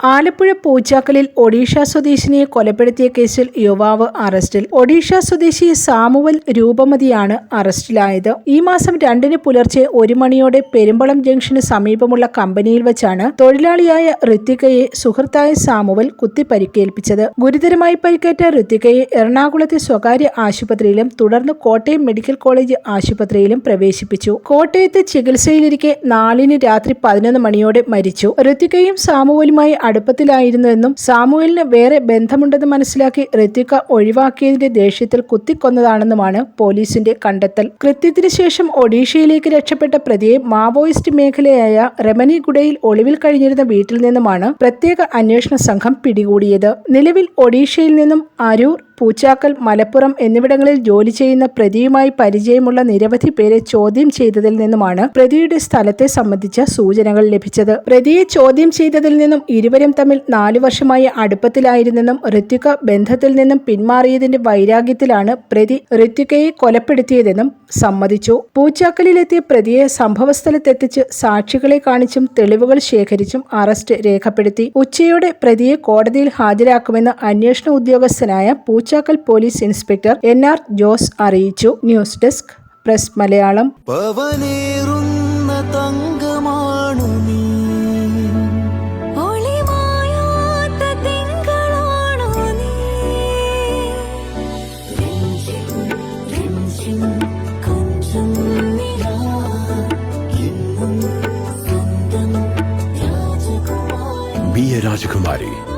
ആലപ്പുഴ പൂച്ചാക്കലിൽ ഒഡീഷ സ്വദേശിനിയെ കൊലപ്പെടുത്തിയ കേസിൽ യുവാവ് അറസ്റ്റിൽ. ഒഡീഷ സ്വദേശി സാമുവൽ രൂപമതിയാണ് അറസ്റ്റിലായത്. ഈ മാസം രണ്ടിന് പുലർച്ചെ ഒരു മണിയോടെ പെരുമ്പളം ജംഗ്ഷന് സമീപമുള്ള കമ്പനിയിൽ വെച്ചാണ് തൊഴിലാളിയായ ഋത്തികയെ സുഹൃത്തായ സാമുവൽ കുത്തി പരിക്കേൽപ്പിച്ചത് ഗുരുതരമായി പരിക്കേറ്റ ഋത്തികയെ എറണാകുളത്തെ സ്വകാര്യ ആശുപത്രിയിലും തുടർന്ന് കോട്ടയം മെഡിക്കൽ കോളേജ് ആശുപത്രിയിലും പ്രവേശിപ്പിച്ചു. കോട്ടയത്ത് ചികിത്സയിലിരിക്കെ നാലിന് രാത്രി പതിനൊന്ന് മണിയോടെ മരിച്ചു. ഋത്തികയും സാമുവലുമായി അടുപ്പത്തിലായിരുന്നുവെന്നും സാമുവലിന് വേറെ ബന്ധമുണ്ടെന്ന് മനസ്സിലാക്കി ഋത്വിക ഒഴിവാക്കിയതിന്റെ ദേഷ്യത്തിൽ കുത്തിക്കൊന്നതാണെന്നുമാണ് പോലീസിന്റെ കണ്ടെത്തൽ. കൃത്യത്തിന് ശേഷം ഒഡീഷയിലേക്ക് രക്ഷപ്പെട്ട പ്രതിയെ മാവോയിസ്റ്റ് മേഖലയായ റെമനി ഗുഡയിൽ ഒളിവിൽ കഴിഞ്ഞിരുന്ന വീട്ടിൽ നിന്നുമാണ് പ്രത്യേക അന്വേഷണ സംഘം പിടികൂടിയത്. നിലവിൽ ഒഡീഷയിൽ നിന്നും അരൂർ പൂച്ചാക്കൽ മലപ്പുറം എന്നിവിടങ്ങളിൽ ജോലി ചെയ്യുന്ന പ്രതിയുമായി പരിചയമുള്ള നിരവധി പേരെ ചോദ്യം ചെയ്തതിൽ നിന്നുമാണ് പ്രതിയുടെ സ്ഥലത്തെ സംബന്ധിച്ച സൂചനകൾ ലഭിച്ചത്. പ്രതിയെ ചോദ്യം ചെയ്തതിൽ നിന്നും ഇരുവരും തമ്മിൽ നാലു വർഷമായി അടുപ്പത്തിലായിരുന്നെന്നും ഋത്വിക ബന്ധത്തിൽ നിന്നും പിന്മാറിയതിന്റെ വൈരാഗ്യത്തിലാണ് പ്രതി ഋത്വികയെ കൊലപ്പെടുത്തിയതെന്നും സമ്മതിച്ചു. പൂച്ചാക്കലിലെത്തിയ പ്രതിയെ സംഭവസ്ഥലത്തെത്തിച്ച് സാക്ഷികളെ കാണിച്ചും തെളിവുകൾ ശേഖരിച്ചും അറസ്റ്റ് രേഖപ്പെടുത്തി. ഉച്ചയോടെ പ്രതിയെ കോടതിയിൽ ഹാജരാക്കുമെന്ന് അന്വേഷണ ഉദ്യോഗസ്ഥനായ Poochakkal police inspector N R Jose അറിയിച്ചു. News desk press Malayalam. Rajakumari. Be a Rajakumari.